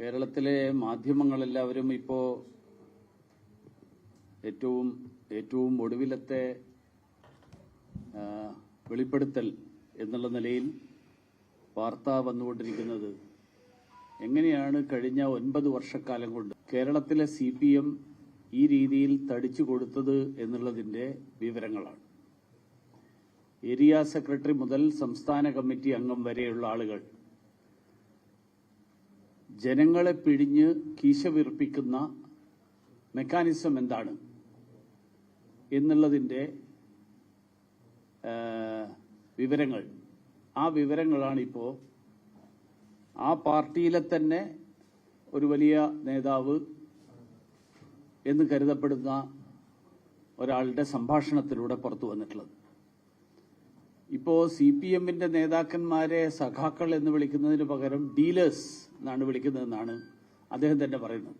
കേരളത്തിലെ മാധ്യമങ്ങളെല്ലാവരും ഇപ്പോ ഏറ്റവും ഏറ്റവും ഒടുവിലത്തെ വെളിപ്പെടുത്തൽ എന്നുള്ള നിലയിൽ വാർത്ത വന്നുകൊണ്ടിരിക്കുന്നത് എങ്ങനെയാണ് കഴിഞ്ഞ ഒൻപത് വർഷക്കാലം കൊണ്ട് കേരളത്തിലെ സി പി എം ഈ രീതിയിൽ തടിച്ചു കൊടുത്തത് എന്നുള്ളതിന്റെ വിവരങ്ങളാണ്. ഏരിയ സെക്രട്ടറി മുതൽ സംസ്ഥാന കമ്മിറ്റി അംഗം വരെയുള്ള ആളുകൾ ജനങ്ങളെ പിഴിഞ്ഞ് കീശ വീർപ്പിക്കുന്ന മെക്കാനിസം എന്താണ് എന്നുള്ളതിന്റെ വിവരങ്ങൾ. ആ വിവരങ്ങളാണിപ്പോൾ ആ പാർട്ടിയിലെ തന്നെ ഒരു വലിയ നേതാവ് എന്ന് കരുതപ്പെടുന്ന ഒരാളുടെ സംഭാഷണത്തിലൂടെ പുറത്തു വന്നിട്ടുള്ളത്. ഇപ്പോൾ സി പി എമ്മിന്റെ നേതാക്കന്മാരെ സഖാക്കൾ എന്ന് വിളിക്കുന്നതിന് പകരം ഡീലേഴ്സ് എന്നാണ് വിളിക്കുന്നതെന്നാണ് അദ്ദേഹം തന്നെ പറയുന്നത്.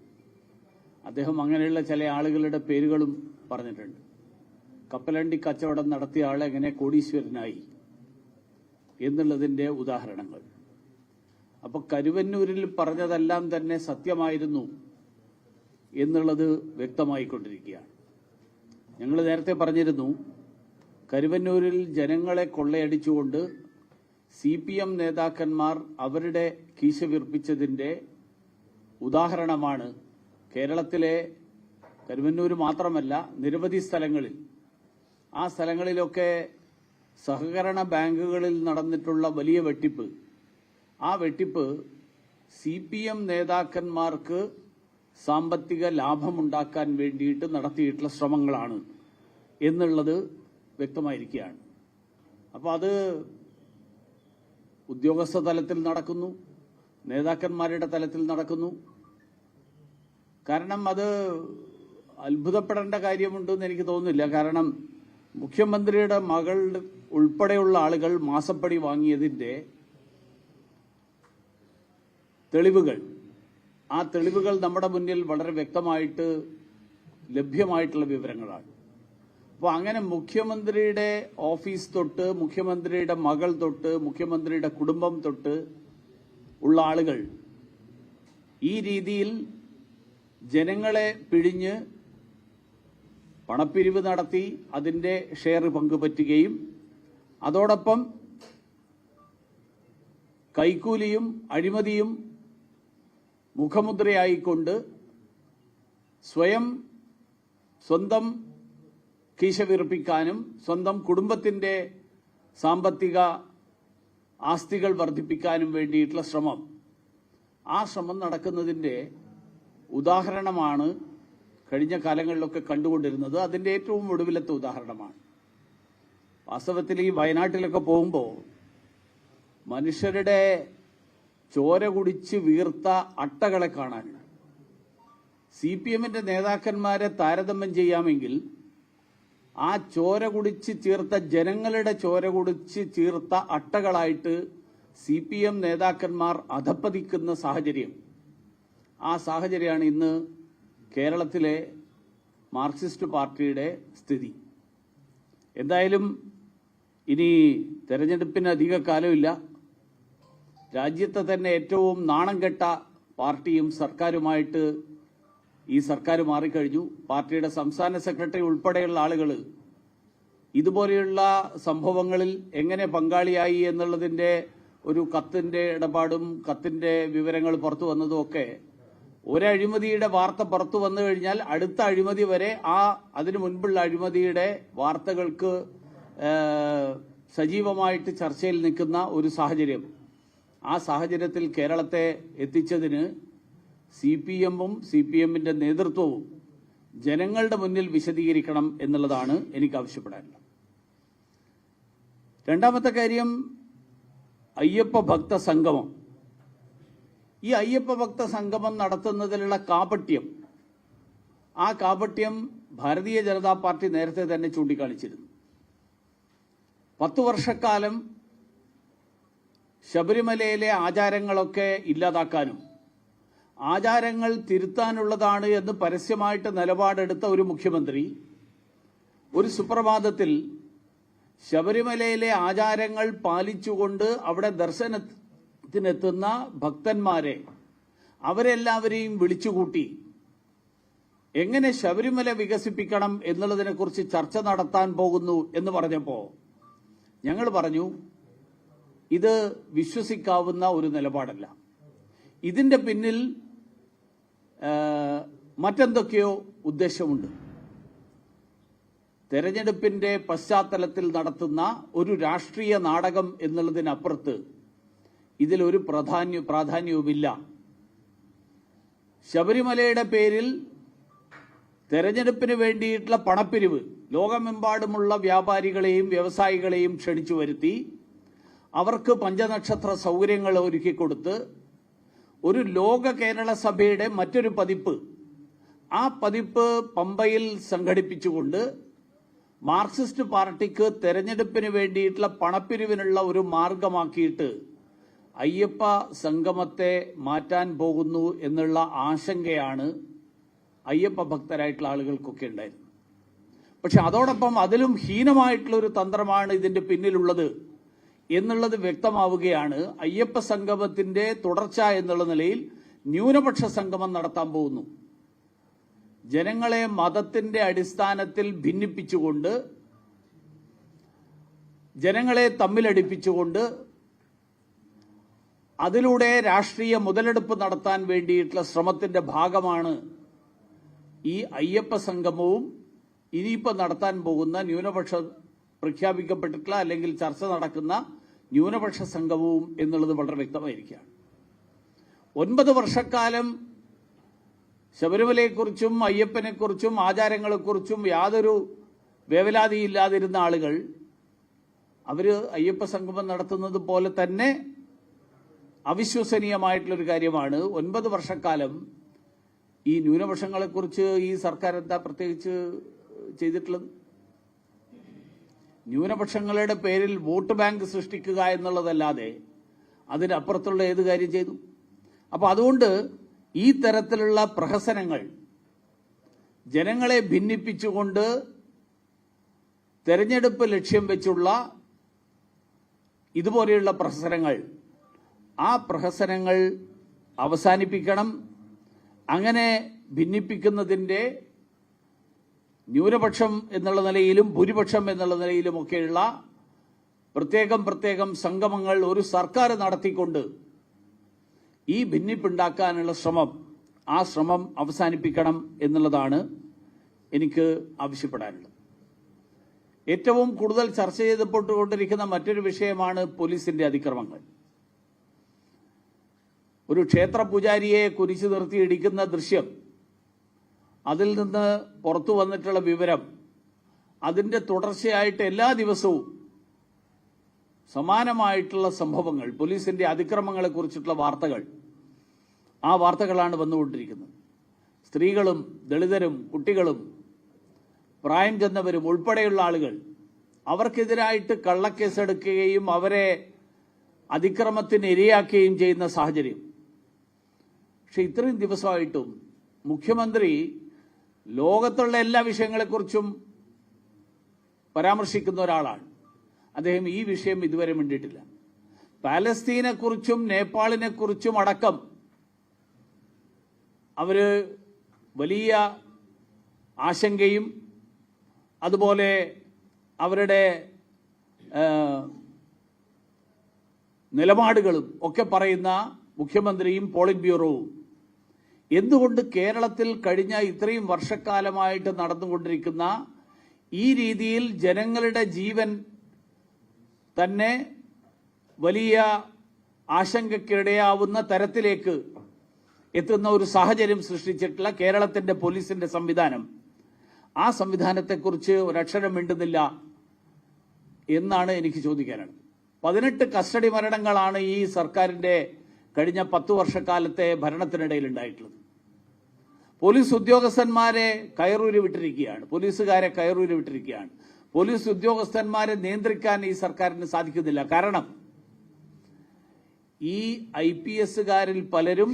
അദ്ദേഹം അങ്ങനെയുള്ള ചില ആളുകളുടെ പേരുകളും പറഞ്ഞിട്ടുണ്ട്. കപ്പലണ്ടി കച്ചവടം നടത്തിയ ആൾ എങ്ങനെ കോടീശ്വരനായി എന്നുള്ളതിന്റെ ഉദാഹരണങ്ങൾ. അപ്പൊ കരുവന്നൂരിൽ പറഞ്ഞതെല്ലാം തന്നെ സത്യമായിരുന്നു എന്നുള്ളത് വ്യക്തമായിക്കൊണ്ടിരിക്കുകയാണ്. ഞങ്ങൾ നേരത്തെ പറഞ്ഞിരുന്നു കരുവന്നൂരിൽ ജനങ്ങളെ കൊള്ളയടിച്ചുകൊണ്ട് സി പി എം നേതാക്കന്മാർ അവരുടെ കീശ വീർപ്പിച്ചതിന്റെ ഉദാഹരണമാണ് കേരളത്തിലെ കരുവന്നൂർ മാത്രമല്ല നിരവധി സ്ഥലങ്ങളിൽ. ആ സ്ഥലങ്ങളിലൊക്കെ സഹകരണ ബാങ്കുകളിൽ നടന്നിട്ടുള്ള വലിയ വെട്ടിപ്പ്. ആ വെട്ടിപ്പ് സി പി എം നേതാക്കന്മാർക്ക് സാമ്പത്തിക ലാഭമുണ്ടാക്കാൻ വേണ്ടിയിട്ട് നടത്തിയിട്ടുള്ള ശ്രമങ്ങളാണ് എന്നുള്ളത് വ്യക്തമായിരിക്കുകയാണ്. അപ്പോൾ അത് ഉദ്യോഗസ്ഥ തലത്തിൽ നടക്കുന്നു നേതാക്കന്മാരുടെ തലത്തിൽ നടക്കുന്നു. കാരണം അത് അത്ഭുതപ്പെടേണ്ട കാര്യമുണ്ടെന്ന് എനിക്ക് തോന്നുന്നില്ല. കാരണം മുഖ്യമന്ത്രിയുടെ മകൾ ഉൾപ്പെടെയുള്ള ആളുകൾ മാസപ്പടി വാങ്ങിയതിന്റെ തെളിവുകൾ. ആ തെളിവുകൾ നമ്മുടെ മുന്നിൽ വളരെ വ്യക്തമായിട്ട് ലഭ്യമായിട്ടുള്ള വിവരങ്ങളാണ്. അപ്പോൾ അങ്ങനെ മുഖ്യമന്ത്രിയുടെ ഓഫീസ് തൊട്ട് മുഖ്യമന്ത്രിയുടെ മകൾ തൊട്ട് മുഖ്യമന്ത്രിയുടെ കുടുംബം തൊട്ട് ഉള്ള ആളുകൾ ഈ രീതിയിൽ ജനങ്ങളെ പിഴിഞ്ഞ് പണപ്പിരിവ് നടത്തി അതിന്റെ ഷെയർ പങ്കുപറ്റുകയും അതോടൊപ്പം കൈക്കൂലിയും അഴിമതിയും മുഖമുദ്രയായിക്കൊണ്ട് സ്വയം സ്വന്തം കീശ വീർപ്പിക്കാനും സ്വന്തം കുടുംബത്തിന്റെ സാമ്പത്തിക ആസ്തികൾ വർദ്ധിപ്പിക്കാനും വേണ്ടിയിട്ടുള്ള ശ്രമം. ആ ശ്രമം നടക്കുന്നതിന്റെ ഉദാഹരണമാണ് കഴിഞ്ഞ കാലങ്ങളിലൊക്കെ കണ്ടുകൊണ്ടിരുന്നത്. അതിന്റെ ഏറ്റവും ഒടുവിലത്തെ ഉദാഹരണമാണ്. വാസ്തവത്തിൽ ഈ വയനാട്ടിലൊക്കെ പോകുമ്പോൾ മനുഷ്യരുടെ ചോര കുടിച്ച് വീർത്ത അട്ടകളെ കാണാനുണ്ട് സി പി എമ്മിന്റെ നേതാക്കന്മാരെ താരതമ്യം ചെയ്യാമെങ്കിൽ ആ ചോര കുടിച്ച് ചീർത്ത ജനങ്ങളുടെ ചോര കുടിച്ച് ചീർത്ത അട്ടകളായിട്ട് സി പി എം നേതാക്കന്മാർ അധപ്പതിക്കുന്ന സാഹചര്യം. ആ സാഹചര്യമാണ് ഇന്ന് കേരളത്തിലെ മാർക്സിസ്റ്റ് പാർട്ടിയുടെ സ്ഥിതി. എന്തായാലും ഇനി തെരഞ്ഞെടുപ്പിന് അധിക കാലമില്ല. രാജ്യത്തെ തന്നെ ഏറ്റവും നാണം കെട്ട പാർട്ടിയും സർക്കാരുമായിട്ട് ഈ സർക്കാർ മാറിക്കഴിഞ്ഞു. പാർട്ടിയുടെ സംസ്ഥാന സെക്രട്ടറി ഉൾപ്പെടെയുള്ള ആളുകൾ ഇതുപോലെയുള്ള സംഭവങ്ങളിൽ എങ്ങനെ പങ്കാളിയായി എന്നുള്ളതിന്റെ ഒരു കത്തിന്റെ ഇടപാടും കത്തിന്റെ വിവരങ്ങൾ പുറത്തു വന്നതും ഒക്കെ ഒരഴിമതിയുടെ വാർത്ത പുറത്തു വന്നു കഴിഞ്ഞാൽ അടുത്ത അഴിമതി വരെ ആ അതിനു മുൻപുള്ള അഴിമതിയുടെ വാർത്തകൾക്ക് സജീവമായിട്ട് ചർച്ചയിൽ നിൽക്കുന്ന ഒരു സാഹചര്യം. ആ സാഹചര്യത്തിൽ കേരളത്തെ എത്തിച്ചതിന് സി പി എമ്മും സി പി എമ്മിന്റെ നേതൃത്വവും ജനങ്ങളുടെ മുന്നിൽ വിശദീകരിക്കണം എന്നുള്ളതാണ് എനിക്ക് ആവശ്യപ്പെടാനുള്ളത് രണ്ടാമത്തെ കാര്യം അയ്യപ്പ ഭക്ത സംഗമം. ഈ അയ്യപ്പ ഭക്ത സംഗമം നടത്തുന്നതിലുള്ള കാപട്യം ആ കാപട്യം ഭാരതീയ ജനതാ പാർട്ടി നേരത്തെ തന്നെ ചൂണ്ടിക്കാണിച്ചിരുന്നു. പത്തു വർഷക്കാലം ശബരിമലയിലെ ആചാരങ്ങളൊക്കെ ഇല്ലാതാക്കാനും ആചാരങ്ങൾ തിരുത്താനുള്ളതാണ് എന്ന് പരസ്യമായിട്ട് നിലപാടെടുത്ത ഒരു മുഖ്യമന്ത്രി ഒരു സുപ്രഭാതത്തിൽ ശബരിമലയിലെ ആചാരങ്ങൾ പാലിച്ചുകൊണ്ട് അവിടെ ദർശനത്തിനെത്തുന്ന ഭക്തന്മാരെ അവരെല്ലാവരെയും വിളിച്ചുകൂട്ടി എങ്ങനെ ശബരിമല വികസിപ്പിക്കണം എന്നുള്ളതിനെ കുറിച്ച് ചർച്ച നടത്താൻ പോകുന്നു എന്ന് പറഞ്ഞപ്പോൾ ഞങ്ങൾ പറഞ്ഞു ഇത് വിശ്വസിക്കാവുന്ന ഒരു നിലപാടല്ല. ഇതിന്റെ പിന്നിൽ മറ്റെന്തൊക്കെയോ ഉദ്ദേശമുണ്ട്. തെരഞ്ഞെടുപ്പിന്റെ പശ്ചാത്തലത്തിൽ നടത്തുന്ന ഒരു രാഷ്ട്രീയ നാടകം എന്നുള്ളതിനപ്പുറത്ത് ഇതിലൊരു പ്രാധാന്യ പ്രാധാന്യവുമില്ല. ശബരിമലയുടെ പേരിൽ തെരഞ്ഞെടുപ്പിന് വേണ്ടിയിട്ടുള്ള പണപ്പിരിവ് ലോകമെമ്പാടുമുള്ള വ്യാപാരികളെയും വ്യവസായികളെയും ക്ഷണിച്ചു വരുത്തി അവർക്ക് പഞ്ചനക്ഷത്ര സൗകര്യങ്ങൾ ഒരുക്കിക്കൊടുത്ത് ഒരു ലോക കേരള സഭയുടെ മറ്റൊരു പതിപ്പ്. ആ പതിപ്പ് പമ്പയിൽ സംഘടിപ്പിച്ചുകൊണ്ട് മാർക്സിസ്റ്റ് പാർട്ടിക്ക് തെരഞ്ഞെടുപ്പിന് വേണ്ടിയിട്ടുള്ള പണപ്പിരിവിനുള്ള ഒരു മാർഗമാക്കിയിട്ട് അയ്യപ്പ സംഗമത്തെ മാറ്റാൻ പോകുന്നു എന്നുള്ള ആശങ്കയാണ് അയ്യപ്പ ഭക്തരായിട്ടുള്ള ആളുകൾക്കൊക്കെ ഉണ്ടായിരുന്നത്. പക്ഷെ അതോടൊപ്പം അതിലും ഹീനമായിട്ടുള്ള ഒരു തന്ത്രമാണ് ഇതിന്റെ പിന്നിലുള്ളത്. എന്നുള്ളത് വ്യക്തമാവുകയാണ് അയ്യപ്പ സംഗമത്തിന്റെ തുടർച്ച എന്നുള്ള നിലയിൽ ന്യൂനപക്ഷ സംഗമം നടത്താൻ പോകുന്നു. ജനങ്ങളെ മതത്തിന്റെ അടിസ്ഥാനത്തിൽ ഭിന്നിപ്പിച്ചുകൊണ്ട് ജനങ്ങളെ തമ്മിലടിപ്പിച്ചുകൊണ്ട് അതിലൂടെ രാഷ്ട്രീയ മുതലെടുപ്പ് നടത്താൻ വേണ്ടിയിട്ടുള്ള ശ്രമത്തിന്റെ ഭാഗമാണ് ഈ അയ്യപ്പ സംഗമവും. ഇനിയിപ്പോൾ നടത്താൻ പോകുന്ന ന്യൂനപക്ഷ പ്രഖ്യാപിക്കപ്പെട്ടിട്ടുള്ള അല്ലെങ്കിൽ ചർച്ച നടക്കുന്ന ന്യൂനപക്ഷ സംഘവും എന്നുള്ളത് വളരെ വ്യക്തമായിരിക്കുകയാണ്. ഒൻപത് വർഷക്കാലം ശബരിമലയെക്കുറിച്ചും അയ്യപ്പനെക്കുറിച്ചും ആചാരങ്ങളെക്കുറിച്ചും യാതൊരു വേവലാതിയില്ലാതിരുന്ന ആളുകൾ അവർ അയ്യപ്പ സംഗമം നടത്തുന്നത് പോലെ തന്നെ അവിശ്വസനീയമായിട്ടുള്ളൊരു കാര്യമാണ്. ഒൻപത് വർഷക്കാലം ഈ ന്യൂനപക്ഷങ്ങളെക്കുറിച്ച് ഈ സർക്കാർ എന്താ പ്രത്യേകിച്ച് ചെയ്തിട്ടുള്ളത്? ന്യൂനപക്ഷങ്ങളുടെ പേരിൽ വോട്ട് ബാങ്ക് സൃഷ്ടിക്കുക എന്നുള്ളതല്ലാതെ അതിനപ്പുറത്തുള്ള ഏത് കാര്യം ചെയ്തു? അപ്പൊ അതുകൊണ്ട് ഈ തരത്തിലുള്ള പ്രഹസനങ്ങൾ ജനങ്ങളെ ഭിന്നിപ്പിച്ചുകൊണ്ട് തെരഞ്ഞെടുപ്പ് ലക്ഷ്യം വെച്ചുള്ള ഇതുപോലെയുള്ള പ്രഹസനങ്ങൾ ആ പ്രഹസനങ്ങൾ അവസാനിപ്പിക്കണം. അങ്ങനെ ഭിന്നിപ്പിക്കുന്നതിന്റെ ന്യൂനപക്ഷം എന്നുള്ള നിലയിലും ഭൂരിപക്ഷം എന്നുള്ള നിലയിലും ഒക്കെയുള്ള പ്രത്യേകം പ്രത്യേകം സംഗമങ്ങൾ ഒരു സർക്കാർ നടത്തിക്കൊണ്ട് ഈ ഭിന്നിപ്പുണ്ടാക്കാനുള്ള ശ്രമം ആ ശ്രമം അവസാനിപ്പിക്കണം എന്നുള്ളതാണ് എനിക്ക് ആവശ്യപ്പെടാനുള്ളത്. ഏറ്റവും കൂടുതൽ ചർച്ച ചെയ്തപ്പെട്ടുകൊണ്ടിരിക്കുന്ന മറ്റൊരു വിഷയമാണ് പോലീസിന്റെ അതിക്രമങ്ങൾ. ഒരു ക്ഷേത്ര പൂജാരിയെ കുരിച്ചു നിർത്തി ഇടിക്കുന്ന ദൃശ്യം അതിൽ നിന്ന് പുറത്തു വന്നിട്ടുള്ള വിവരം അതിന്റെ തുടർച്ചയായിട്ട് എല്ലാ ദിവസവും സമാനമായിട്ടുള്ള സംഭവങ്ങൾ പോലീസിന്റെ അതിക്രമങ്ങളെ കുറിച്ചിട്ടുള്ള വാർത്തകൾ ആ വാർത്തകളാണ് വന്നുകൊണ്ടിരിക്കുന്നത്. സ്ത്രീകളും ദളിതരും കുട്ടികളും പ്രായം ചെന്നവരും ഉൾപ്പെടെയുള്ള ആളുകൾ അവർക്കെതിരായിട്ട് കള്ളക്കേസെടുക്കുകയും അവരെ അതിക്രമത്തിന് ഇരയാക്കുകയും ചെയ്യുന്ന സാഹചര്യം. പക്ഷെ ഇത്രയും ദിവസമായിട്ടും മുഖ്യമന്ത്രി ലോകത്തുള്ള എല്ലാ വിഷയങ്ങളെക്കുറിച്ചും പരാമർശിക്കുന്ന ഒരാളാണ്. അദ്ദേഹം ഈ വിഷയം ഇതുവരെ മിണ്ടിയിട്ടില്ല. പാലസ്തീനെ നേപ്പാളിനെക്കുറിച്ചും നേപ്പാളിനെ കുറിച്ചും അടക്കം അവർ വലിയ ആശങ്കയും അതുപോലെ അവരുടെ നിലപാടുകളും ഒക്കെ പറയുന്ന മുഖ്യമന്ത്രിയും പോളിറ്റ് ബ്യൂറോവും എന്തുകൊണ്ട് കേരളത്തിൽ കഴിഞ്ഞ ഇത്രയും വർഷക്കാലമായിട്ട് നടന്നുകൊണ്ടിരിക്കുന്ന ഈ രീതിയിൽ ജനങ്ങളുടെ ജീവൻ തന്നെ വലിയ ആശങ്കയ്ക്കിടയാവുന്ന തരത്തിലേക്ക് എത്തുന്ന ഒരു സാഹചര്യം സൃഷ്ടിച്ചിട്ടുള്ള കേരളത്തിന്റെ പോലീസിന്റെ സംവിധാനം. ആ സംവിധാനത്തെക്കുറിച്ച് ഒരക്ഷരം മിണ്ടുന്നില്ല എന്നാണ് എനിക്ക് ചോദിക്കാനുള്ളത്. പതിനെട്ട് കസ്റ്റഡി മരണങ്ങളാണ് ഈ സർക്കാരിന്റെ കഴിഞ്ഞ പത്തു വർഷക്കാലത്തെ ഭരണത്തിനിടയിൽ ഉണ്ടായിട്ടുള്ളത്. പോലീസ് ഉദ്യോഗസ്ഥന്മാരെ കയറൂരി വിട്ടിരിക്കുകയാണ് പോലീസുകാരെ കയറൂരി വിട്ടിരിക്കുകയാണ് പോലീസ് ഉദ്യോഗസ്ഥന്മാരെ നിയന്ത്രിക്കാൻ ഈ സർക്കാരിന് സാധിക്കുന്നില്ല. കാരണം ഈ ഐ പി എസുകാരിൽ പലരും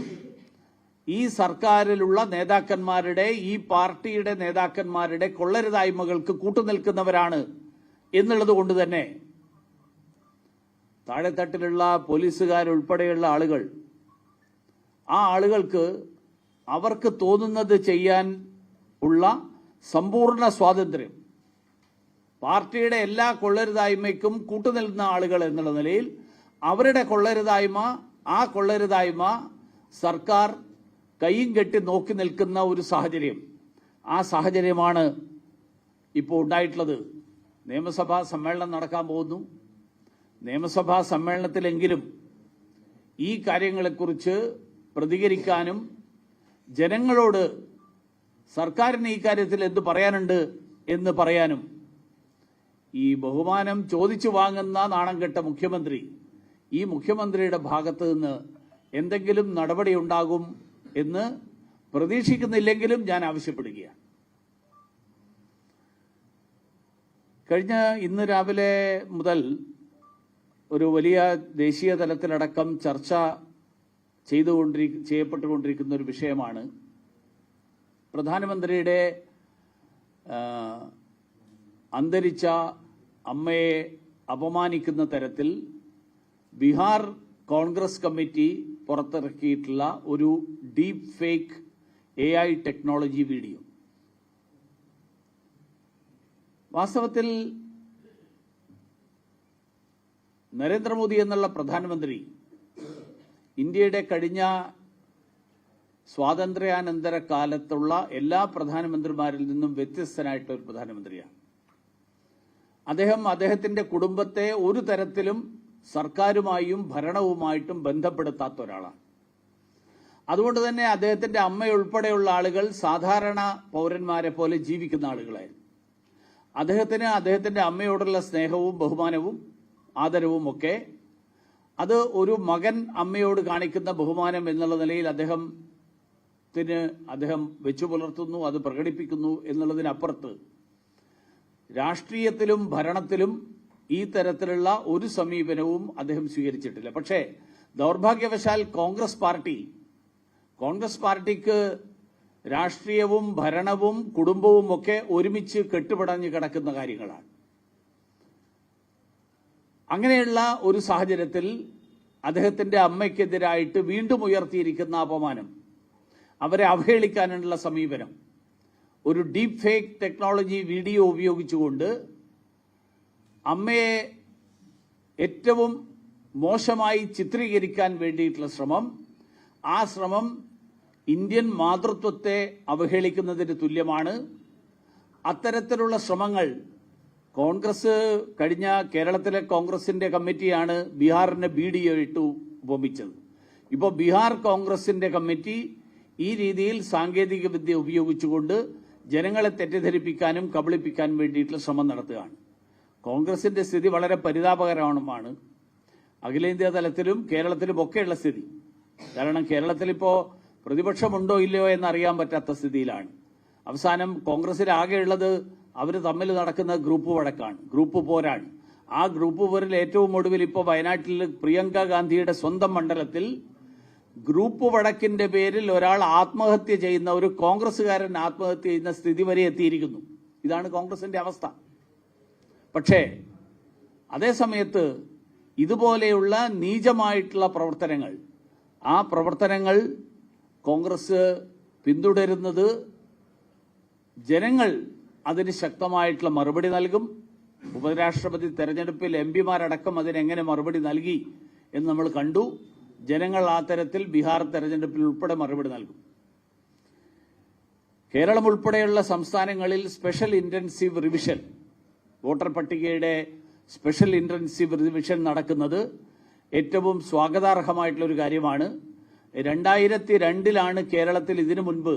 ഈ സർക്കാരിലുള്ള നേതാക്കന്മാരുടെ ഈ പാർട്ടിയുടെ നേതാക്കന്മാരുടെ കൊള്ളരുതായ്മകൾക്ക് കൂട്ടുനിൽക്കുന്നവരാണ് എന്നുള്ളത് കൊണ്ട് തന്നെ താഴെത്തട്ടിലുള്ള പോലീസുകാരുൾപ്പെടെയുള്ള ആളുകൾ ആ ആളുകൾക്ക് അവർക്ക് തോന്നുന്നത് ചെയ്യാൻ ഉള്ള സമ്പൂർണ സ്വാതന്ത്ര്യം. പാർട്ടിയുടെ എല്ലാ കൊള്ളരുതായ്മയ്ക്കും കൂട്ടുനിൽക്കുന്ന ആളുകൾ എന്നുള്ള നിലയിൽ അവരുടെ കൊള്ളരുതായ്മ ആ കൊള്ളരുതായ്മ സർക്കാർ കൈയും കെട്ടി നോക്കി നിൽക്കുന്ന ഒരു സാഹചര്യം. ആ സാഹചര്യമാണ് ഇപ്പോൾ ഉണ്ടായിട്ടുള്ളത്. നിയമസഭാ സമ്മേളനം നടക്കാൻ പോകുന്നു. നിയമസഭാ സമ്മേളനത്തിലെങ്കിലും ഈ കാര്യങ്ങളെക്കുറിച്ച് പ്രതികരിക്കാനും ജനങ്ങളോട് സർക്കാരിന് ഈ കാര്യത്തിൽ എന്ത് പറയാനുണ്ട് എന്ന് പറയാനും ഈ ബഹുമാനം ചോദിച്ചു വാങ്ങുന്ന നാണം കെട്ട മുഖ്യമന്ത്രി ഈ മുഖ്യമന്ത്രിയുടെ ഭാഗത്ത് നിന്ന് എന്തെങ്കിലും നടപടി ഉണ്ടാകും എന്ന് പ്രതീക്ഷിക്കുന്നില്ലെങ്കിലും ഞാൻ ആവശ്യപ്പെടുകയാണ്. കഴിഞ്ഞ ഇന്ന് രാവിലെ മുതൽ ഒരു വലിയ ദേശീയ തലത്തിലടക്കം ചർച്ച ചെയ്തുകൊണ്ടിരി ചെയ്യപ്പെട്ടുകൊണ്ടിരിക്കുന്ന ഒരു വിഷയമാണ്. പ്രധാനമന്ത്രിയുടെ അന്തരിച്ച അമ്മയെ അപമാനിക്കുന്ന തരത്തിൽ ബീഹാർ കോൺഗ്രസ് കമ്മിറ്റി പുറത്തിറക്കിയിട്ടുള്ള ഒരു deep fake A I technology video. വാസ്തവത്തിൽ നരേന്ദ്രമോദി എന്നുള്ള പ്രധാനമന്ത്രി ഇന്ത്യയുടെ കഴിഞ്ഞ സ്വാതന്ത്ര്യാനന്തര കാലത്തുള്ള എല്ലാ പ്രധാനമന്ത്രിമാരിൽ നിന്നും വ്യത്യസ്തനായിട്ടുള്ള ഒരു പ്രധാനമന്ത്രിയാണ്. അദ്ദേഹം അദ്ദേഹത്തിന്റെ കുടുംബത്തെ ഒരു തരത്തിലും സർക്കാരുമായും ഭരണവുമായിട്ടും ബന്ധപ്പെടുത്താത്ത ഒരാളാണ്. അതുകൊണ്ട് തന്നെ അദ്ദേഹത്തിന്റെ അമ്മയുൾപ്പെടെയുള്ള ആളുകൾ സാധാരണ പൗരന്മാരെ പോലെ ജീവിക്കുന്ന ആളുകളായിരുന്നു. അദ്ദേഹത്തിന് അദ്ദേഹത്തിന്റെ അമ്മയോടുള്ള സ്നേഹവും ബഹുമാനവും ആദരവും ഒക്കെ അത് ഒരു മകൻ അമ്മയോട് കാണിക്കുന്ന ബഹുമാനം എന്നുള്ള നിലയിൽ അദ്ദേഹം അദ്ദേഹത്തിന് അദ്ദേഹം വെച്ചു പുലർത്തുന്നു അത് പ്രകടിപ്പിക്കുന്നു എന്നുള്ളതിനപ്പുറത്ത് രാഷ്ട്രീയത്തിലും ഭരണത്തിലും ഈ തരത്തിലുള്ള ഒരു സമീപനവും അദ്ദേഹം സ്വീകരിച്ചിട്ടില്ല. പക്ഷേ ദൗർഭാഗ്യവശാൽ കോൺഗ്രസ് പാർട്ടി കോൺഗ്രസ് പാർട്ടിക്ക് രാഷ്ട്രീയവും ഭരണവും കുടുംബവും ഒക്കെ ഒരുമിച്ച് കെട്ടുപടഞ്ഞ് കിടക്കുന്ന കാര്യങ്ങളാണ്. അങ്ങനെയുള്ള ഒരു സാഹചര്യത്തിൽ അദ്ദേഹത്തിന്റെ അമ്മയ്ക്കെതിരായിട്ട് വീണ്ടും ഉയർത്തിയിരിക്കുന്ന അപമാനം അവരെ അവഹേളിക്കാനുള്ള സമീപനം ഒരു ഡീപ് ഫേക്ക് ടെക്നോളജി വീഡിയോ ഉപയോഗിച്ചുകൊണ്ട് അമ്മയെ ഏറ്റവും മോശമായി ചിത്രീകരിക്കാൻ വേണ്ടിയിട്ടുള്ള ശ്രമം ആ ശ്രമം ഇന്ത്യൻ മാതൃത്വത്തെ അവഹേളിക്കുന്നതിന് തുല്യമാണ്. അത്തരത്തിലുള്ള ശ്രമങ്ങൾ കോൺഗ്രസ് കഴിഞ്ഞ കേരളത്തിലെ കോൺഗ്രസിന്റെ കമ്മിറ്റിയാണ് ബീഹാറിനെ ബി ഡി ഇട്ടു ഉപമിച്ചത്. ഇപ്പോൾ ബീഹാർ കോൺഗ്രസിന്റെ കമ്മിറ്റി ഈ രീതിയിൽ സാങ്കേതിക വിദ്യ ഉപയോഗിച്ചുകൊണ്ട് ജനങ്ങളെ തെറ്റിദ്ധരിപ്പിക്കാനും കബളിപ്പിക്കാനും വേണ്ടിയിട്ടുള്ള ശ്രമം നടത്തുകയാണ്. കോൺഗ്രസിന്റെ സ്ഥിതി വളരെ പരിതാപകരമാണ് അഖിലേന്ത്യാ തലത്തിലും കേരളത്തിലും ഒക്കെയുള്ള സ്ഥിതി. കാരണം കേരളത്തിൽ ഇപ്പോ പ്രതിപക്ഷമുണ്ടോ ഇല്ലയോ എന്നറിയാൻ പറ്റാത്ത സ്ഥിതിയിലാണ്. അവസാനം കോൺഗ്രസിൽ ആകെയുള്ളത് അവർ തമ്മിൽ നടക്കുന്ന ഗ്രൂപ്പ് വഴക്കാണ് ഗ്രൂപ്പ് പോരാണ്. ആ ഗ്രൂപ്പ് പോരിൽ ഏറ്റവും ഒടുവിൽ ഇപ്പോൾ വയനാട്ടിൽ പ്രിയങ്ക ഗാന്ധിയുടെ സ്വന്തം മണ്ഡലത്തിൽ ഗ്രൂപ്പ് വഴക്കിന്റെ പേരിൽ ഒരാൾ ആത്മഹത്യ ചെയ്യുന്ന ഒരു കോൺഗ്രസ്സുകാരൻ ആത്മഹത്യ ചെയ്യുന്ന സ്ഥിതി വരെ എത്തിയിരിക്കുന്നു. ഇതാണ് കോൺഗ്രസിന്റെ അവസ്ഥ. പക്ഷേ അതേ സമയത്ത് ഇതുപോലെയുള്ള നീചമായിട്ടുള്ള പ്രവർത്തനങ്ങൾ ആ പ്രവർത്തനങ്ങൾ കോൺഗ്രസ് പിന്തുടരുന്നത് ജനങ്ങൾ അതിന് ശക്തമായിട്ടുള്ള മറുപടി നൽകും. ഉപരാഷ്ട്രപതി തെരഞ്ഞെടുപ്പിൽ എം പിമാരടക്കം അതിനെങ്ങനെ മറുപടി നൽകി എന്ന് നമ്മൾ കണ്ടു. ജനങ്ങൾ ആ തരത്തിൽ ബീഹാർ തെരഞ്ഞെടുപ്പിൽ ഉൾപ്പെടെ മറുപടി നൽകും. കേരളം ഉൾപ്പെടെയുള്ള സംസ്ഥാനങ്ങളിൽ സ്പെഷ്യൽ ഇന്റൻസീവ് റിവിഷൻ വോട്ടർ പട്ടികയുടെ സ്പെഷ്യൽ ഇന്റൻസീവ് റിവിഷൻ നടക്കുന്നത് ഏറ്റവും സ്വാഗതാർഹമായിട്ടുള്ള ഒരു കാര്യമാണ്. രണ്ടായിരത്തി രണ്ടിലാണ് കേരളത്തിൽ ഇതിനു മുൻപ്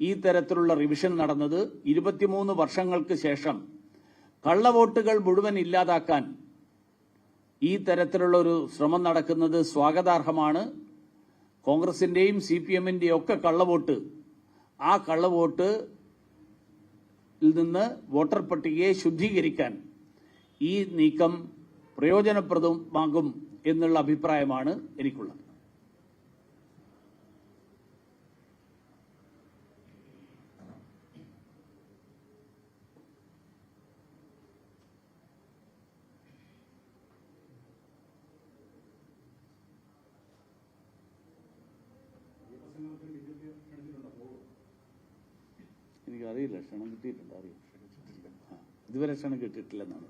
ഈ തരത്തിലുള്ള റിവിഷൻ നടന്നത് ഇരുപത്തിമൂന്ന് വർഷങ്ങൾക്ക് ശേഷം കള്ളവോട്ടുകൾ മുഴുവൻ ഇല്ലാതാക്കാൻ ഈ തരത്തിലുള്ള ഒരു ശ്രമം നടക്കുന്നത് സ്വാഗതാർഹമാണ്. കോൺഗ്രസിന്റെയും സി പി എമ്മിന്റെയും ഒക്കെ കള്ളവോട്ട്. ആ കള്ളവോട്ട് നിന്ന് വോട്ടർ പട്ടികയെ ശുദ്ധീകരിക്കാൻ ഈ നീക്കം പ്രയോജനപ്രദമാകും എന്നുള്ള അഭിപ്രായമാണ് എനിക്കുള്ളത് എനിക്ക് അറിയില്ല ക്ഷണം കിട്ടിയിട്ടുണ്ട് അറിയാം ഇതുവരെ ക്ഷണം കിട്ടിയിട്ടില്ലെന്നാണ്.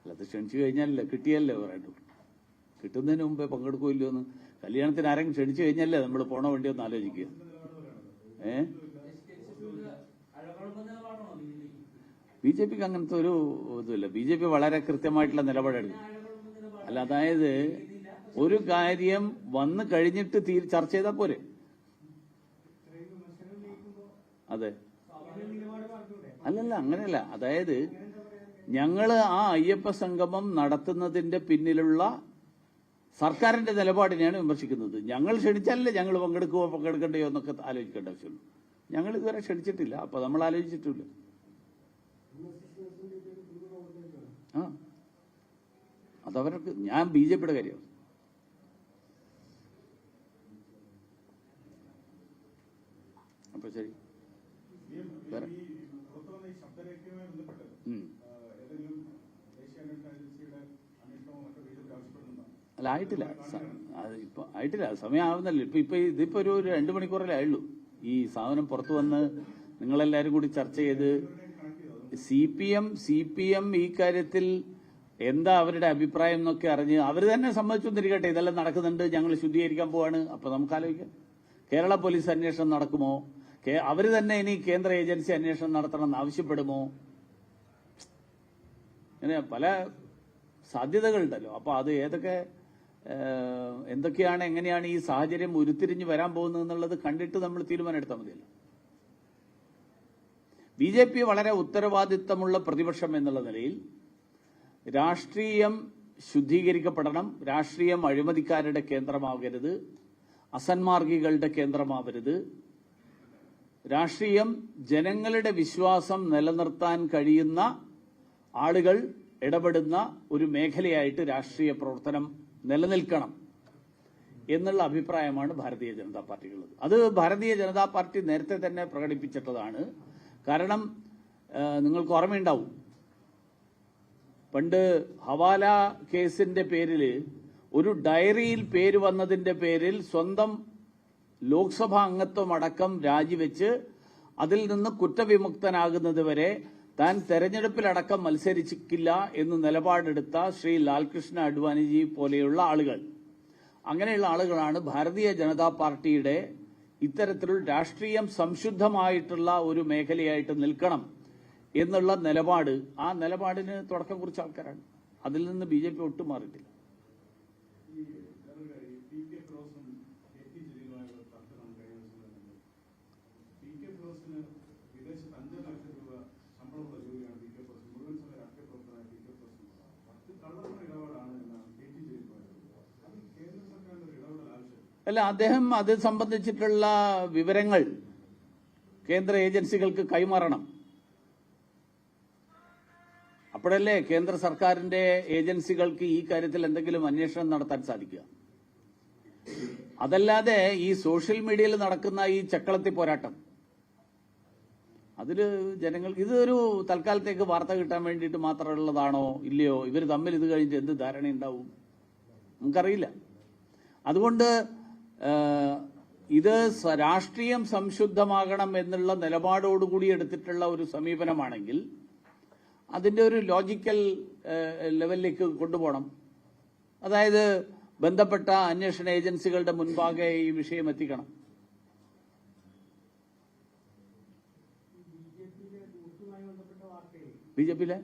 അല്ല അത് ക്ഷണിച്ചു കഴിഞ്ഞാലല്ലേ കിട്ടിയല്ലേ പറയട്ടു കിട്ടുന്നതിന് മുമ്പേ പങ്കെടുക്കുമല്ലോ എന്ന്. കല്യാണത്തിന് ആരെങ്കിലും ക്ഷണിച്ചു കഴിഞ്ഞാലേ നമ്മൾ പോണ വേണ്ടി ഒന്ന് ആലോചിക്കുക. ഏ? ബി ജെ പിക്ക് അങ്ങനത്തെ ഒരു ഇതുമില്ല. ബി ജെ പി വളരെ കൃത്യമായിട്ടുള്ള നിലപാടെടുക്കും. അല്ല അതായത് ഒരു കാര്യം വന്നു കഴിഞ്ഞിട്ട് ചർച്ച ചെയ്താൽ പോരെ? അതെ. അല്ലല്ല അങ്ങനെയല്ല. അതായത് ഞങ്ങൾ ആ അയ്യപ്പ സംഗമം നടത്തുന്നതിന്റെ പിന്നിലുള്ള സർക്കാരിന്റെ നിലപാടിനെയാണ് വിമർശിക്കുന്നത്. ഞങ്ങൾ ക്ഷണിച്ചാലല്ലേ ഞങ്ങൾ പങ്കെടുക്കുവോ പങ്കെടുക്കണ്ടയോ എന്നൊക്കെ ആലോചിക്കേണ്ട ആവശ്യമുള്ളൂ. ഞങ്ങൾ ഇതുവരെ ക്ഷണിച്ചിട്ടില്ല. അപ്പൊ നമ്മൾ ആലോചിച്ചിട്ടില്ല. ആ. അതവർക്ക് ഞാൻ ബി ജെ പിയുടെ കാര്യമാണ് അപ്പൊ ശരി വേറെ ഈ പുറത്തുവന്ന ഈ ശബ്ദരേഖയുമായി ബന്ധപ്പെട്ട് ഉം. ആ, ഏതെങ്കിലും ഏഷ്യാനെറ്റ് ഏജൻസിയുടെ അന്വേഷണമോ മറ്റോ ബിജെപി ആവശ്യപ്പെടുന്നുണ്ടോ അല്ല ആയിട്ടില്ല. ഇപ്പൊ ആയിട്ടില്ല. സമയം ആവുന്നല്ലോ ഇപ്പൊ ഇപ്പൊ ഇതിപ്പോ ഒരു ഒരു രണ്ടു മണിക്കൂറല്ലേ ആയുള്ളൂ. ഈ സാധനം പുറത്തു വന്ന് നിങ്ങളെല്ലാരും കൂടി ചർച്ച ചെയ്ത് C P M C P M ഈ കാര്യത്തിൽ എന്താ അവരുടെ അഭിപ്രായം എന്നൊക്കെ അറിഞ്ഞ് അവർ തന്നെ സമ്മതിച്ചൊന്നിരിക്കട്ടെ. ഇതെല്ലാം നടക്കുന്നുണ്ട്. ഞങ്ങൾ ശുദ്ധീകരിക്കാൻ പോവാണ്. അപ്പൊ നമുക്ക് ആലോചിക്കാം. കേരള പോലീസ് അന്വേഷണം നടക്കുമോ? അവർ തന്നെ ഇനി കേന്ദ്ര ഏജൻസി അന്വേഷണം നടത്തണമെന്ന് ആവശ്യപ്പെടുമോ? ഇങ്ങനെ പല സാധ്യതകളുണ്ടല്ലോ. അപ്പൊ അത് ഏതൊക്കെ എന്തൊക്കെയാണ് എങ്ങനെയാണ് ഈ സാഹചര്യം ഉരുത്തിരിഞ്ഞ് വരാൻ പോകുന്നത് എന്നുള്ളത് കണ്ടിട്ട് നമ്മൾ തീരുമാനം എടുത്താൽ മതിയല്ലോ. ബി ജെ പി വളരെ ഉത്തരവാദിത്തമുള്ള പ്രതിപക്ഷം എന്നുള്ള നിലയിൽ രാഷ്ട്രീയം ശുദ്ധീകരിക്കപ്പെടണം രാഷ്ട്രീയം അഴിമതിക്കാരുടെ കേന്ദ്രമാകരുത് അസന്മാർഗികളുടെ കേന്ദ്രമാവരുത് രാഷ്ട്രീയം ജനങ്ങളുടെ വിശ്വാസം നിലനിർത്താൻ കഴിയുന്ന ആളുകൾ ഇടപെടുന്ന ഒരു മേഖലയായിട്ട് രാഷ്ട്രീയ പ്രവർത്തനം നിലനിൽക്കണം എന്നുള്ള അഭിപ്രായമാണ് ഭാരതീയ ജനതാ പാർട്ടിക്കുള്ളത്. അത് ഭാരതീയ ജനതാ പാർട്ടി നേരത്തെ തന്നെ പ്രകടിപ്പിച്ചിട്ടതാണ് കാരണം നിങ്ങൾക്ക് ഓർമ്മയുണ്ടാവും. പണ്ട് ഹവാല കേസിന്റെ പേരിൽ ഒരു ഡയറിയിൽ പേര് വന്നതിന്റെ പേരിൽ സ്വന്തം ലോക്സഭാ അംഗത്വം അടക്കം രാജിവെച്ച് അതിൽ നിന്ന് കുറ്റവിമുക്തനാകുന്നത് വരെ താൻ തെരഞ്ഞെടുപ്പിലടക്കം മത്സരിച്ചിട്ടില്ല എന്ന് നിലപാടെടുത്ത ശ്രീ ലാൽകൃഷ്ണ അഡ്വാനിജി പോലെയുള്ള ആളുകൾ. അങ്ങനെയുള്ള ആളുകളാണ് ഭാരതീയ ജനതാ പാർട്ടിയുടെ ഇത്തരത്തിലുള്ള രാഷ്ട്രീയം സംശുദ്ധമായിട്ടുള്ള ഒരു മേഖലയായിട്ട് നിൽക്കണം എന്നുള്ള നിലപാട്. ആ നിലപാടിന് തുടക്കം കുറിച്ച ആൾക്കാരാണ്. അതിൽ നിന്ന് ബി ജെ പി ഒട്ടും മാറിയിട്ടില്ല ഈ വേറൊരു കാര്യം, ഈ പി കെ ഫിറോസും കെ ടി ജലീലുമായുള്ള തർക്കം നമുക്ക് കഴിഞ്ഞ ദിവസം തന്നെ പി കെ ഫിറോസിന് വിദേശത്ത് അഞ്ചര ലക്ഷം രൂപ ശമ്പളമുള്ള ജോലിയാണ് പി കെ ഫിറോസ് മുഴുവൻ സമയ രാഷ്ട്രീയ പ്രവർത്തനമായ പി കെ ഫിറോസിനുള്ളത് പത്ത് കള്ളപ്പണ ഇടപാടാണ് എന്നാണ് കെ ടി ജലീൽ പറയുന്നത് അത് കേന്ദ്ര സർക്കാരിന്റെ ഒരു ഇടപെടൽ ആവശ്യം അല്ല അദ്ദേഹം അത് സംബന്ധിച്ചിട്ടുള്ള വിവരങ്ങൾ കേന്ദ്ര ഏജൻസികൾക്ക് കൈമാറണം. അപ്പോഴല്ലേ കേന്ദ്ര സർക്കാരിന്റെ ഏജൻസികൾക്ക് ഈ കാര്യത്തിൽ എന്തെങ്കിലും അന്വേഷണം നടത്താൻ സാധിക്കുക? അതല്ലാതെ ഈ സോഷ്യൽ മീഡിയയിൽ നടക്കുന്ന ഈ ചക്കളത്തി പോരാട്ടം അതിൽ ജനങ്ങൾ ഇതൊരു തൽക്കാലത്തേക്ക് വാർത്ത കിട്ടാൻ വേണ്ടിയിട്ട് മാത്രമുള്ളതാണോ ഇല്ലയോ? ഇവർ തമ്മിൽ ഇത് കഴിഞ്ഞിട്ട് എന്ത് ധാരണയുണ്ടാവും? നമുക്കറിയില്ല. അതുകൊണ്ട് ഇത് രാഷ്ട്രീയം സംശുദ്ധമാകണം എന്നുള്ള നിലപാടോടുകൂടി എടുത്തിട്ടുള്ള ഒരു സമീപനമാണെങ്കിൽ അതിന്റെ ഒരു ലോജിക്കൽ ലെവലിലേക്ക് കൊണ്ടുപോകണം. അതായത് ബന്ധപ്പെട്ട അന്വേഷണ ഏജൻസികളുടെ മുൻപാകെ ഈ വിഷയം എത്തിക്കണം. ബി ജെ പിയിലെ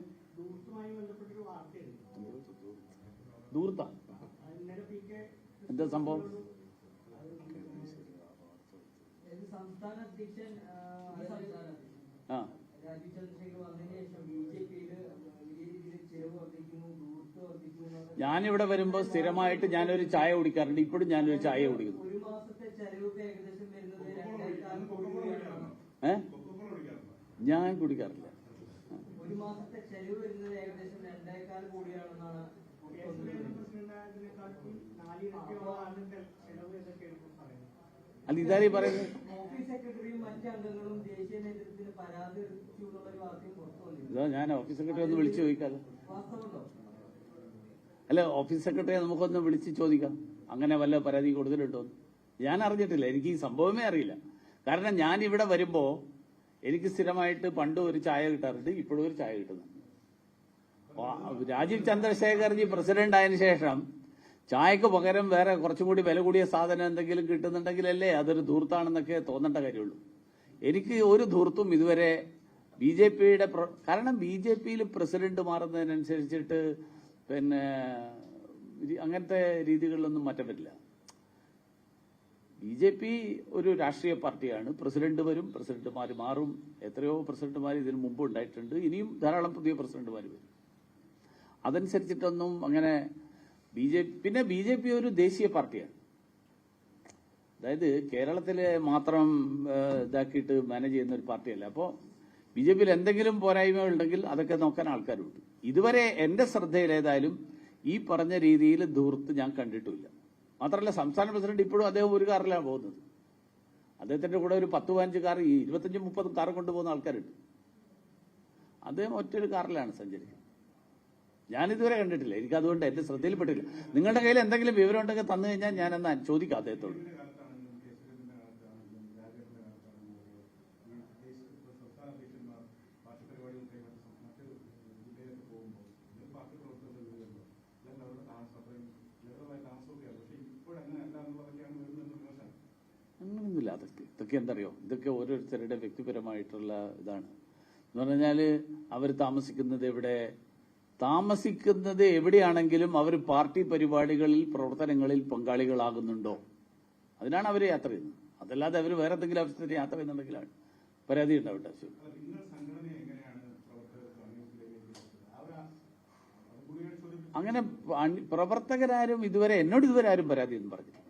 ദൂർത്ത? എന്താ സംഭവം ഇത് സംസ്ഥാന അധ്യക്ഷൻ ആ, ആ. രാജീവ് ചന്ദ്രശേഖർ വന്നതിന് ശേഷം ബി ജെ പിയിൽ വലിയ രീതിയിൽ ചെലവ് വർദ്ധിക്കുന്നു ദൂരത്ത് വർദ്ധിക്കുന്നു എന്നുള്ള ഞാനിവിടെ വരുമ്പോൾ സ്ഥിരമായിട്ട് ഞാനൊരു ചായ കുടിക്കാറുണ്ട്. ഇപ്പോഴും ഞാനൊരു ചായ കുടിക്കുന്നു. ഒരു മാസത്തെ ചെലവ് ഇപ്പൊ ഏകദേശം വരുന്നത് രണ്ടായിരത്തി കോടി രൂപയാണ്. ഏ? ഞാൻ കുടിക്കാറില്ല. ഒരു മാസത്തെ ചെലവ് വരുന്നത് ഏകദേശം രണ്ടേക്കാൽ കോടിയാണെന്നാണ് അല്ല ഇതാരീ പറയുന്നത്? സെക്രട്ടറിയും മറ്റ് അംഗങ്ങളും ദേശീയ നേതൃത്വത്തിന് പരാതി അർപ്പിച്ചു എന്നുള്ള ഒരു വാർത്തയും പുറത്തു വന്നിരുന്നു. ഞാൻ ഓഫീസ് സെക്രട്ടറി ഒന്ന് വിളിച്ചു വാസ്തവമുണ്ടോ? അല്ല ഓഫീസ് സെക്രട്ടറിയെ നമുക്കൊന്ന് വിളിച്ച് ചോദിക്കാം. അങ്ങനെ വല്ല പരാതി കൊടുത്തിട്ടുണ്ടോ? ഞാൻ അറിഞ്ഞിട്ടില്ല. എനിക്ക് ഈ സംഭവമേ അറിയില്ല. കാരണം ഞാൻ ഇവിടെ വരുമ്പോ എനിക്ക് സ്ഥിരമായിട്ട് പണ്ട് ഒരു ചായ കിട്ടാറുണ്ട് ഇപ്പോഴും ഒരു ചായ കിട്ടുന്നുണ്ട്. രാജീവ് ചന്ദ്രശേഖർജി പ്രസിഡന്റ് ആയതിനു ശേഷം ചായക്ക് പകരം വേറെ കുറച്ചും കൂടി വില കൂടിയ സാധനം എന്തെങ്കിലും കിട്ടുന്നുണ്ടെങ്കിലല്ലേ അതൊരു ധൂർത്താണെന്നൊക്കെ തോന്നേണ്ട കാര്യമുള്ളൂ. എനിക്ക് ഒരു ധൂർത്തും ഇതുവരെ ബി ജെ പിയുടെ കാരണം ബി ജെ പിയിൽ പ്രസിഡന്റ് മാറുന്നതിനനുസരിച്ചിട്ട് പിന്നെ അങ്ങനത്തെ രീതികളിലൊന്നും മാറ്റം വരില്ല. ബി ജെ പി ഒരു രാഷ്ട്രീയ പാർട്ടിയാണ്. പ്രസിഡന്റ് വരും പ്രസിഡന്റുമാർ മാറും. എത്രയോ പ്രസിഡന്റുമാർ ഇതിനു മുമ്പ് ഉണ്ടായിട്ടുണ്ട്. ഇനിയും ധാരാളം പുതിയ പ്രസിഡന്റുമാർ വരും. അതനുസരിച്ചിട്ടൊന്നും അങ്ങനെ ബി ജെ പിന്നെ ബി ജെ പി ഒരു ദേശീയ പാർട്ടിയാണ്. അതായത് കേരളത്തിലെ മാത്രം ഇതാക്കിയിട്ട് മാനേജ് ചെയ്യുന്ന ഒരു പാർട്ടിയല്ല. അപ്പോൾ ബി ജെ പിയിൽ എന്തെങ്കിലും പോരായ്മകൾ ഉണ്ടെങ്കിൽ അതൊക്കെ നോക്കാൻ ആൾക്കാരുണ്ട്. ഇതുവരെ എന്റെ ശ്രദ്ധയിലേതായാലും ഈ പറഞ്ഞ രീതിയിൽ ധൂർത്ത് ഞാൻ കണ്ടിട്ടില്ല. മാത്രമല്ല സംസ്ഥാന പ്രസിഡന്റ് ഇപ്പോഴും അദ്ദേഹം ഒരു കാറിലാണ് പോകുന്നത്. അദ്ദേഹത്തിന്റെ കൂടെ ഒരു പത്ത് പതിനഞ്ച് കാർ ഇരുപത്തഞ്ചും മുപ്പതും കാർ കൊണ്ടുപോകുന്ന ആൾക്കാരുണ്ട്. അദ്ദേഹം ഒറ്റ ഒരു കാറിലാണ് സഞ്ചരിക്കുന്നത്. ഞാനിതുവരെ കണ്ടിട്ടില്ല. എനിക്ക് അതുകൊണ്ട് എന്റെ ശ്രദ്ധയിൽപ്പെട്ടില്ല നിങ്ങളുടെ കയ്യിൽ എന്തെങ്കിലും വിവരം ഉണ്ടെങ്കിൽ തന്നു കഴിഞ്ഞാൽ ഞാൻ എന്നാ ചോദിക്കാം അദ്ദേഹത്തോട്. അങ്ങനെയൊന്നുമില്ല അതൊക്കെ ഇതൊക്കെ എന്തറിയോ? ഇതൊക്കെ ഓരോരുത്തരുടെ വ്യക്തിപരമായിട്ടുള്ള ഇതാണ്. എന്ന് പറഞ്ഞാൽ അവർ താമസിക്കുന്നത് എവിടെ? താമസിക്കുന്നത് എവിടെയാണെങ്കിലും അവർ പാർട്ടി പരിപാടികളിൽ പ്രവർത്തനങ്ങളിൽ പങ്കാളികളാകുന്നുണ്ടോ? അതിനാണ് അവർ യാത്ര ചെയ്യുന്നത്. അതല്ലാതെ അവർ വേറെ എന്തെങ്കിലും അവസ്ഥയിൽ യാത്ര ചെയ്യുന്നുണ്ടെങ്കിലാണ് പരാതി ഉണ്ടാവട്ടെ ചോദിച്ചത് അങ്ങനെ പ്രവർത്തകരാരും ഇതുവരെ എന്നോട് ഇതുവരെ ആരും പരാതിയൊന്നും പറഞ്ഞില്ല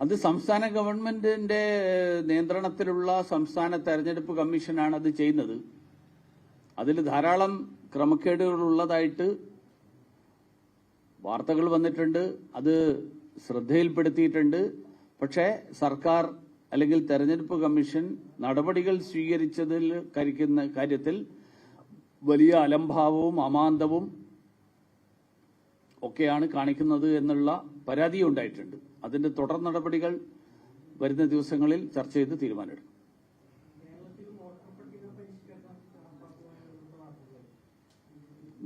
അത് സംസ്ഥാന ഗവൺമെന്റിന്റെ നിയന്ത്രണത്തിലുള്ള സംസ്ഥാന തെരഞ്ഞെടുപ്പ് കമ്മീഷനാണ് അത് ചെയ്യുന്നത്. അതിൽ ധാരാളം ക്രമക്കേടുകൾ ഉള്ളതായിട്ട് വാർത്തകൾ വന്നിട്ടുണ്ട്. അത് ശ്രദ്ധയിൽപ്പെടുത്തിയിട്ടുണ്ട്. പക്ഷേ സർക്കാർ അല്ലെങ്കിൽ തെരഞ്ഞെടുപ്പ് കമ്മീഷൻ നടപടികൾ സ്വീകരിച്ചതിൽ കരിക്കുന്ന കാര്യത്തിൽ വലിയ അലംഭാവവും അമാന്തവും ഒക്കെയാണ് കാണിക്കുന്നത് എന്നുള്ള പരാതിയും ഉണ്ടായിട്ടുണ്ട് അതിന്റെ തുടർ നടപടികൾ വരുന്ന ദിവസങ്ങളിൽ ചർച്ച ചെയ്ത് തീരുമാനമെടുക്കും.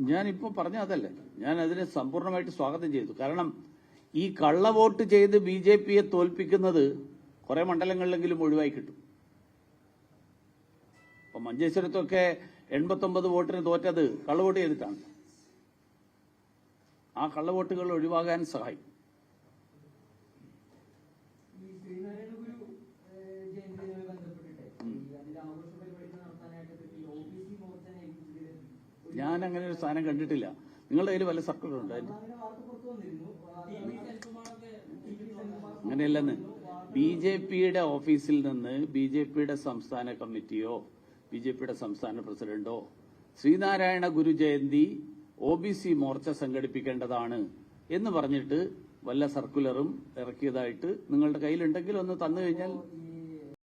ഞാനിപ്പോ പറഞ്ഞ അതല്ലേ. ഞാൻ അതിനെ സമ്പൂർണമായിട്ട് സ്വാഗതം ചെയ്തു. കാരണം ഈ കള്ള വോട്ട് ചെയ്ത് ബി ജെ പിയെ തോൽപ്പിക്കുന്നത് കുറെ മണ്ഡലങ്ങളിലെങ്കിലും ഒഴിവായി കിട്ടും. ഇപ്പൊ മഞ്ചേശ്വരത്തൊക്കെ എൺപത്തൊമ്പത് വോട്ടിന് തോറ്റത് കള്ളവോട്ട് ചെയ്തിട്ടാണ്. ആ കള്ളവോട്ടുകൾ ഒഴിവാകാൻ സഹായിക്കും ഈ ശ്രീനാരായണ ഗുരു ഏഹ്, ജയന്തിയുമായി ബന്ധപ്പെട്ടിട്ട് ഈ അതിന്റെ ആഘോഷ പരിപാടികൾ നടത്താനായിട്ട് ഈ ഒ ബി സി മോർച്ചനെ ഏൽപ്പിച്ചതിൽ ഒരു- ഞാൻ അങ്ങനെ ഒരു സാധനം കണ്ടിട്ടില്ല നിങ്ങളുടെ കയ്യിൽ വല്ല സർക്കുലർ ഉണ്ടോ അങ്ങനെയല്ലെന്ന് ബി ജെ പിയുടെ ഓഫീസിൽ നിന്ന് ബി ജെ പിയുടെ സംസ്ഥാന കമ്മിറ്റിയോ ബി ജെ പിയുടെ സംസ്ഥാന പ്രസിഡന്റോ Sreenarayana Guru Jayanti O B C Morcha സംഘടിപ്പിക്കേണ്ടതാണ് എന്ന് പറഞ്ഞിട്ട് വല്ല സർക്കുലറും ഇറക്കിയതായിട്ട് നിങ്ങളുടെ കയ്യിലുണ്ടെങ്കിൽ ഒന്ന് തന്നു കഴിഞ്ഞാൽ